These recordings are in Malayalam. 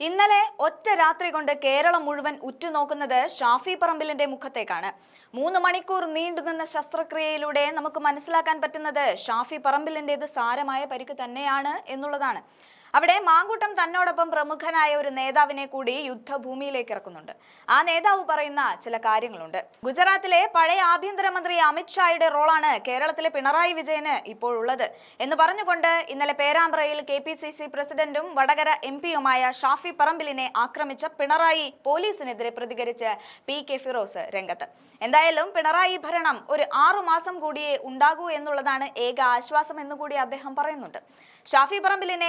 ഇന്നലെ ഒറ്റ രാത്രി കൊണ്ട് കേരളം മുഴുവൻ ഉറ്റുനോക്കുന്നത് ഷാഫി പറമ്പിലിന്റെ മുഖത്തേക്കാണ്. മൂന്ന് മണിക്കൂർ നീണ്ടുനിന്ന ശസ്ത്രക്രിയയിലൂടെ നമുക്ക് മനസ്സിലാക്കാൻ പറ്റുന്നത് ഷാഫി പറമ്പിലിന്റേത് സാരമായ പരിക്ക് തന്നെയാണ് എന്നുള്ളതാണ്. അവിടെ മാങ്കൂട്ടം തന്നോടൊപ്പം പ്രമുഖനായ ഒരു നേതാവിനെ കൂടി യുദ്ധഭൂമിയിലേക്ക് ഇറക്കുന്നുണ്ട്. ആ നേതാവ് പറയുന്ന ചില കാര്യങ്ങളുണ്ട്. ഗുജറാത്തിലെ പഴയ ആഭ്യന്തരമന്ത്രി അമിത്ഷായുടെ റോളാണ് കേരളത്തിലെ പിണറായി വിജയന് ഇപ്പോഴുള്ളത് എന്ന് പറഞ്ഞുകൊണ്ട് ഇന്നലെ പേരാമ്പ്രയിൽ കെ പി സി സി പ്രസിഡന്റും വടകര എം പിയുമായ ഷാഫി പറമ്പിലിനെ ആക്രമിച്ച പിണറായി പോലീസിനെതിരെ പ്രതികരിച്ച് പി കെ ഫിറോസ് രംഗത്ത്. എന്തായാലും പിണറായി ഭരണം ഒരു ആറു മാസം കൂടിയേ ഉണ്ടാകൂ എന്നുള്ളതാണ് ഏക ആശ്വാസം എന്നുകൂടി അദ്ദേഹം പറയുന്നുണ്ട്. ഷാഫി പറമ്പിലിനെ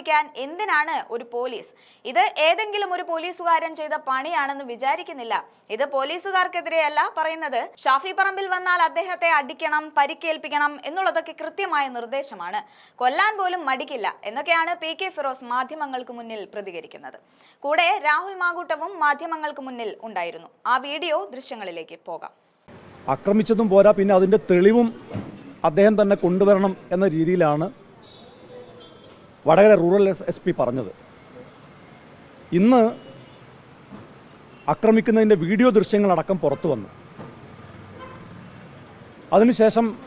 ആക്രമിക്കാൻ എന്തിനാണ് ഒരു പോലീസ്? ഇത് ഏതെങ്കിലും ഒരു പോലീസുകാരൻ ചെയ്ത പണിയാണെന്ന് വിചാരിക്കുന്നില്ല. ഇത് പോലീസുകാർക്കെതിരെയല്ല പറയുന്നത്. ഷാഫി പറമ്പിൽ വന്നാൽ അദ്ദേഹത്തെ അടിക്കണം പരിക്കേൽപ്പിക്കണം എന്നുള്ളതൊക്കെ കൃത്യമായ നിർദ്ദേശമാണ്. കൊല്ലാൻ പോലും മടിക്കില്ല എന്നൊക്കെയാണ് പി കെ ഫിറോസ് മാധ്യമങ്ങൾക്ക് മുന്നിൽ പ്രതികരിക്കുന്നത്. കൂടെ രാഹുൽ മാകൂട്ടവും മാധ്യമങ്ങൾക്ക് മുന്നിൽ ഉണ്ടായിരുന്നു. ആ വീഡിയോ ദൃശ്യങ്ങളിലേക്ക് പോകാം. ആക്രമിച്ചതും പോരാ പിന്നെ അതിന്റെ തെളിവും അദ്ദേഹം തന്നെ കൊണ്ടുവരണം എന്ന രീതിയിലാണ് വടകര റൂറൽ എസ് പി പറഞ്ഞത്. ഇന്ന് ആക്രമിക്കുന്നതിന്റെ വീഡിയോ ദൃശ്യങ്ങളടക്കം പുറത്തു വന്നു. അതിനുശേഷം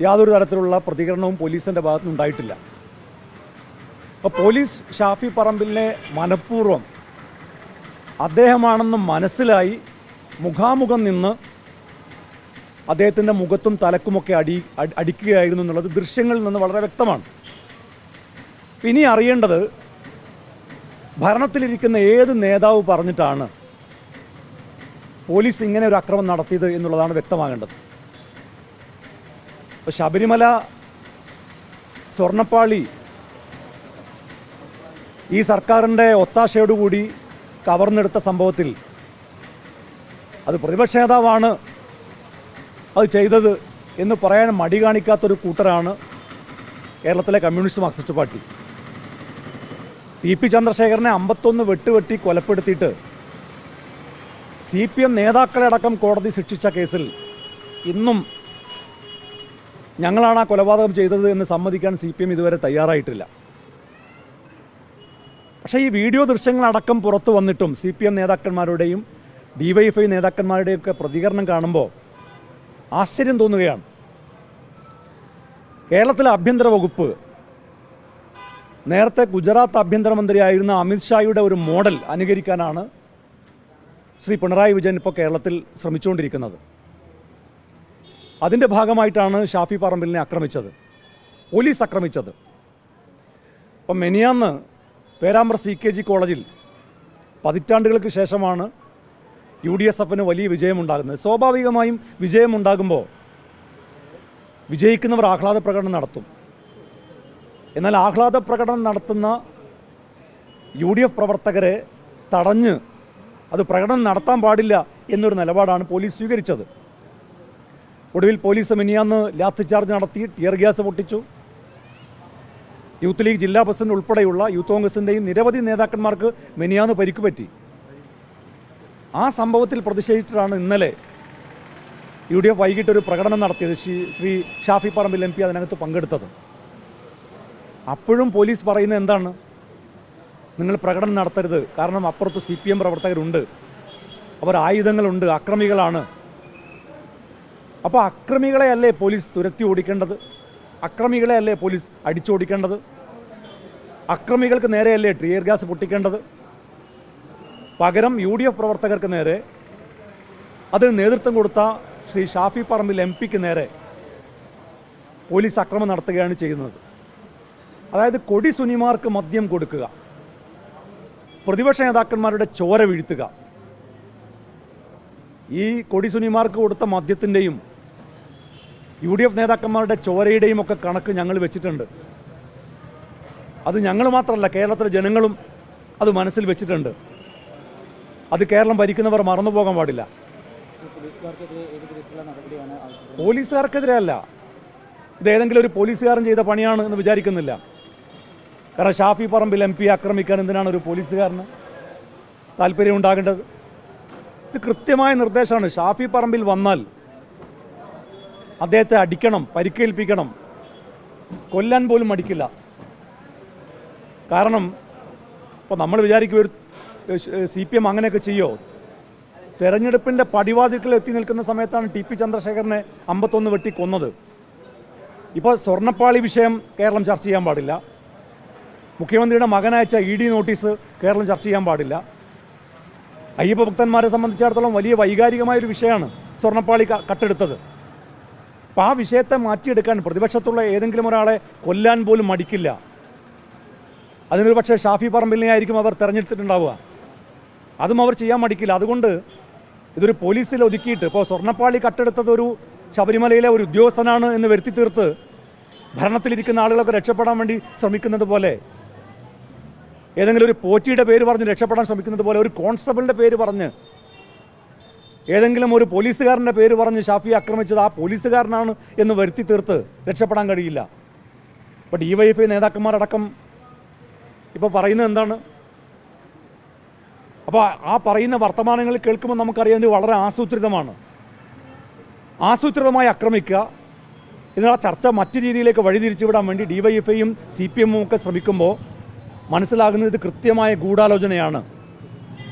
യാതൊരു തരത്തിലുള്ള പ്രതികരണവും പോലീസിന്റെ ഭാഗത്തു നിന്നുണ്ടായിട്ടില്ല അപ്പോൾ പോലീസ് ഷാഫി പറമ്പിലിനെ മനഃപൂർവം അദ്ദേഹമാണെന്ന് മനസ്സിലായി മുഖാമുഖം നിന്ന് അദ്ദേഹത്തിന്റെ മുഖത്തും തലക്കുമൊക്കെ അടി- അടിക്കുകയായിരുന്നു എന്നുള്ളത് ദൃശ്യങ്ങളിൽ നിന്ന് വളരെ വ്യക്തമാണ്. ഇനി അറിയേണ്ടത് ഭരണത്തിലിരിക്കുന്ന ഏത് നേതാവ് പറഞ്ഞിട്ടാണ് പോലീസ് ഇങ്ങനെ ഒരു അക്രമം നടത്തിയത് എന്നുള്ളതാണ് വ്യക്തമാകേണ്ടത്. ഇപ്പോൾ ശബരിമല സ്വർണപ്പാളി ഈ സർക്കാരിന്റെ ഒത്താശയോടുകൂടി കവർന്നെടുത്ത സംഭവത്തിൽ അത് പ്രതിപക്ഷ നേതാവാണ് അത് ചെയ്തത് എന്ന് പറയാൻ മടി കാണിക്കാത്തൊരു കൂട്ടരാണ് കേരളത്തിലെ communist Marxist party. T P ചന്ദ്രശേഖരനെ അമ്പത്തൊന്ന് വെട്ടുവെട്ടി കൊലപ്പെടുത്തിയിട്ട് സി പി എം നേതാക്കളെ അടക്കം കോടതി ശിക്ഷിച്ച കേസിൽ ഇന്നും ഞങ്ങളാണ് ആ കൊലപാതകം ചെയ്തത് എന്ന് സമ്മതിക്കാൻ സി പി എം ഇതുവരെ തയ്യാറായിട്ടില്ല. പക്ഷേ ഈ വീഡിയോ ദൃശ്യങ്ങളടക്കം പുറത്തു വന്നിട്ടും സി പി എം നേതാക്കന്മാരുടെയും ഡിവൈഎഫ്ഐ നേതാക്കന്മാരുടെയും ഒക്കെ പ്രതികരണം കാണുമ്പോൾ ആശ്ചര്യം തോന്നുകയാണ്. കേരളത്തിലെ ആഭ്യന്തര വകുപ്പ് നേരത്തെ ഗുജറാത്ത് ആഭ്യന്തരമന്ത്രിയായിരുന്ന അമിത്ഷായുടെ ഒരു മോഡൽ അനുകരിക്കാനാണ് ശ്രീ പിണറായി വിജയൻ ഇപ്പോൾ കേരളത്തിൽ ശ്രമിച്ചുകൊണ്ടിരിക്കുന്നത്. അതിന്റെ ഭാഗമായിട്ടാണ് ഷാഫി പറമ്പിലിനെ ആക്രമിച്ചത് പോലീസ് ആക്രമിച്ചത്. അപ്പം മെനിയാന്ന് പേരാമ്പ്ര സി കെ ജി കോളേജിൽ പതിറ്റാണ്ടുകൾക്ക് ശേഷമാണ് യു ഡി എസ് എഫിന് വലിയ വിജയമുണ്ടാകുന്നത്. സ്വാഭാവികമായും വിജയമുണ്ടാകുമ്പോൾ വിജയിക്കുന്നവർ ആഹ്ലാദ പ്രകടനം നടത്തും. എന്നാൽ ആഹ്ലാദ പ്രകടനം നടത്തുന്ന യു ഡി എഫ് പ്രവർത്തകരെ തടഞ്ഞ് അത് പ്രകടനം നടത്താൻ പാടില്ല എന്നൊരു നിലപാടാണ് പോലീസ് സ്വീകരിച്ചത്. ഒടുവിൽ പോലീസ് മിനിയാന്ന് ലാത്തി ചാർജ് നടത്തി ടിയർ ഗ്യാസ് പൊട്ടിച്ചു. യൂത്ത് ലീഗ് ജില്ലാ പ്രസിഡന്റ് ഉൾപ്പെടെയുള്ള യൂത്ത് കോൺഗ്രസിന്റെയും നിരവധി നേതാക്കന്മാർക്ക് മിനിയാന്ന് പരിക്ക് പറ്റി ആ സംഭവത്തിൽ പ്രതിഷേധിച്ചിട്ടാണ് ഇന്നലെ യു ഡി എഫ് വൈകിട്ട് ഒരു പ്രകടനം നടത്തിയത്. ശ്രീ ഷാഫി പറമ്പിൽ എം പി അതിനകത്ത് പങ്കെടുത്തത്. അപ്പോഴും പോലീസ് പറയുന്നത് എന്താണ്? നിങ്ങൾ പ്രകടനം നടത്തരുത്. കാരണം അപ്പുറത്ത് സി പി എം പ്രവർത്തകരുണ്ട്. അവർ ആയുധങ്ങളുണ്ട്. അക്രമികളാണ്. അപ്പോൾ അക്രമികളെ അല്ലേ പോലീസ് തുരത്തി ഓടിക്കേണ്ടത്? അക്രമികളെ അല്ലേ പോലീസ് അടിച്ചോടിക്കേണ്ടത്? അക്രമികൾക്ക് നേരെയല്ലേ ടിയർ ഗ്യാസ് പൊട്ടിക്കേണ്ടത്? പകരം യു ഡി എഫ് പ്രവർത്തകർക്ക് നേരെ അതിന് നേതൃത്വം കൊടുത്ത ശ്രീ ഷാഫി പറമ്പിൽ എം പിക്ക് നേരെ പോലീസ് അക്രമം നടത്തുകയാണ് ചെയ്യുന്നത്. അതായത് കൊടി സുനിമാർക്ക് മദ്യം കൊടുക്കുക. പ്രതിപക്ഷ നേതാക്കന്മാരുടെ ചോര വീഴ്ത്തുക. ഈ കൊടി സുനിമാർക്ക് കൊടുത്ത മദ്യത്തിന്റെയും യു ഡി എഫ് നേതാക്കന്മാരുടെ ചോരയുടെയും ഒക്കെ കണക്ക് ഞങ്ങൾ വെച്ചിട്ടുണ്ട്. അത് ഞങ്ങൾ മാത്രമല്ല കേരളത്തിലെ ജനങ്ങളും അത് മനസ്സിൽ വെച്ചിട്ടുണ്ട്. അത് കേരളം ഭരിക്കുന്നവർ മറന്നു പോകാൻ പാടില്ല. പോലീസുകാർക്കെതിരെ അല്ല. ഇത് ഏതെങ്കിലും ഒരു പോലീസുകാരൻ ചെയ്ത പണിയാണ് എന്ന് വിചാരിക്കുന്നില്ല. കാരണം ഷാഫി പറമ്പിൽ എം പി ആക്രമിക്കാൻ എന്തിനാണ് ഒരു പോലീസുകാരന് താല്പര്യം ഉണ്ടാകേണ്ടത്? ഇത് കൃത്യമായ നിർദ്ദേശമാണ്. ഷാഫി പറമ്പിൽ വന്നാൽ അദ്ദേഹത്തെ അടിക്കണം പരിക്കേൽപ്പിക്കണം. കൊല്ലാൻ പോലും അടിക്കില്ല കാരണം ഇപ്പോൾ നമ്മൾ വിചാരിക്കും ഒരു സി പി എം അങ്ങനെയൊക്കെ ചെയ്യോ? തെരഞ്ഞെടുപ്പിന്റെ പടിവാതിൽക്കൽ എത്തി നിൽക്കുന്ന സമയത്താണ് ടി പി ചന്ദ്രശേഖരനെ അമ്പത്തൊന്ന് വെട്ടി കൊന്നത്. ഇപ്പോൾ സ്വർണപ്പാളി വിഷയം കേരളം ചർച്ച ചെയ്യാൻ പാടില്ല. മുഖ്യമന്ത്രിയുടെ മകനയച്ച ഇ ഡി നോട്ടീസ് കേരളം ചർച്ച ചെയ്യാൻ പാടില്ല. അയ്യപ്പ ഭക്തന്മാരെ സംബന്ധിച്ചിടത്തോളം വലിയ വൈകാരികമായ ഒരു വിഷയമാണ് സ്വർണപ്പാളി കട്ടെടുത്തത്. അപ്പോൾ ആ വിഷയത്തെ മാറ്റിയെടുക്കാൻ പ്രതിപക്ഷത്തുള്ള ഏതെങ്കിലും ഒരാളെ കൊല്ലാൻ പോലും മടിക്കില്ല. അതിനൊരു പക്ഷേ ഷാഫി പറമ്പിലിനെ ആയിരിക്കും അവർ തെരഞ്ഞെടുത്തിട്ടുണ്ടാവുക. അതും അവർ ചെയ്യാൻ മടിക്കില്ല. അതുകൊണ്ട് ഇതൊരു പോലീസിൽ ഒതുക്കിയിട്ട് ഇപ്പോൾ സ്വർണപ്പാളി കട്ടെടുത്തത് ഒരു ശബരിമലയിലെ ഒരു ഉദ്യോഗസ്ഥനാണ് എന്ന് വരുത്തി തീർത്ത് ഭരണത്തിലിരിക്കുന്ന ആളുകളൊക്കെ രക്ഷപ്പെടാൻ വേണ്ടി ശ്രമിക്കുന്നത് പോലെ ഏതെങ്കിലും ഒരു പോറ്റിയുടെ പേര് പറഞ്ഞ് രക്ഷപ്പെടാൻ ശ്രമിക്കുന്നത് പോലെ ഒരു കോൺസ്റ്റബിളിന്റെ പേര് പറഞ്ഞ് ഏതെങ്കിലും ഒരു പോലീസുകാരന്റെ പേര് പറഞ്ഞ് ഷാഫി ആക്രമിച്ചത് ആ പോലീസുകാരനാണ് എന്ന് വരുത്തി തീർത്ത് രക്ഷപ്പെടാൻ കഴിയില്ല. ഇപ്പോൾ ഡി വൈ എഫ് ഐ നേതാക്കന്മാരടക്കം ഇപ്പോൾ പറയുന്നത് എന്താണ്? അപ്പോൾ ആ പറയുന്ന വർത്തമാനങ്ങൾ കേൾക്കുമ്പോൾ നമുക്കറിയാവുന്നത് വളരെ ആസൂത്രിതമാണ്. ആസൂത്രിതമായി ആക്രമിക്കുക എന്നാൽ ആ ചർച്ച മറ്റു രീതിയിലേക്ക് വഴിതിരിച്ചുവിടാൻ വേണ്ടി ഡി വൈ എഫ് ഐയും സി പി എമ്മും ഒക്കെ ശ്രമിക്കുമ്പോൾ മനസ്സിലാകുന്നത് ഇത് കൃത്യമായ ഗൂഢാലോചനയാണ്.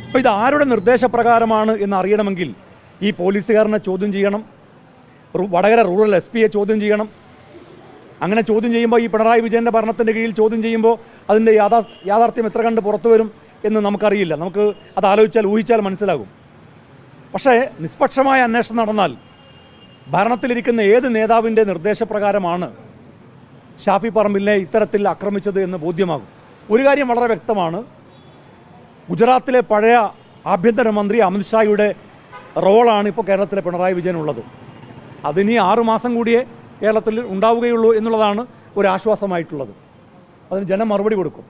അപ്പോൾ ഇത് ആരുടെ നിർദ്ദേശപ്രകാരമാണ് എന്ന് അറിയണമെങ്കിൽ ഈ പോലീസുകാരനെ ചോദ്യം ചെയ്യണം. വടകര റൂറൽ എസ് പിയെ ചോദ്യം ചെയ്യണം. അങ്ങനെ ചോദ്യം ചെയ്യുമ്പോൾ ഈ പിണറായി വിജയന്റെ ഭരണത്തിന്റെ കീഴിൽ ചോദ്യം ചെയ്യുമ്പോൾ അതിന്റെ യാഥാ യാഥാർത്ഥ്യം എത്ര കണ്ട് പുറത്തു വരും എന്ന് നമുക്കറിയില്ല. നമുക്ക് അത് ആലോചിച്ചാൽ ഊഹിച്ചാൽ മനസ്സിലാകും. പക്ഷേ നിഷ്പക്ഷമായ അന്വേഷണം നടന്നാൽ ഭരണത്തിലിരിക്കുന്ന ഏത് നേതാവിന്റെ നിർദ്ദേശപ്രകാരമാണ് ഷാഫി പറമ്പിലിനെ ഇത്തരത്തിൽ ആക്രമിച്ചത് എന്ന് ബോധ്യമാകും. ഒരു കാര്യം വളരെ വ്യക്തമാണ്. ഗുജറാത്തിലെ പഴയ ആഭ്യന്തരമന്ത്രി അമിത്ഷായുടെ റോളാണ് ഇപ്പോൾ കേരളത്തിലെ പിണറായി വിജയനുള്ളത് അതിനി ആറുമാസം കൂടിയേ കേരളത്തിൽ ഉണ്ടാവുകയുള്ളൂ എന്നുള്ളതാണ് ഒരു ആശ്വാസമായിട്ടുള്ളത്. അതിന് ജനം മറുപടി കൊടുക്കും.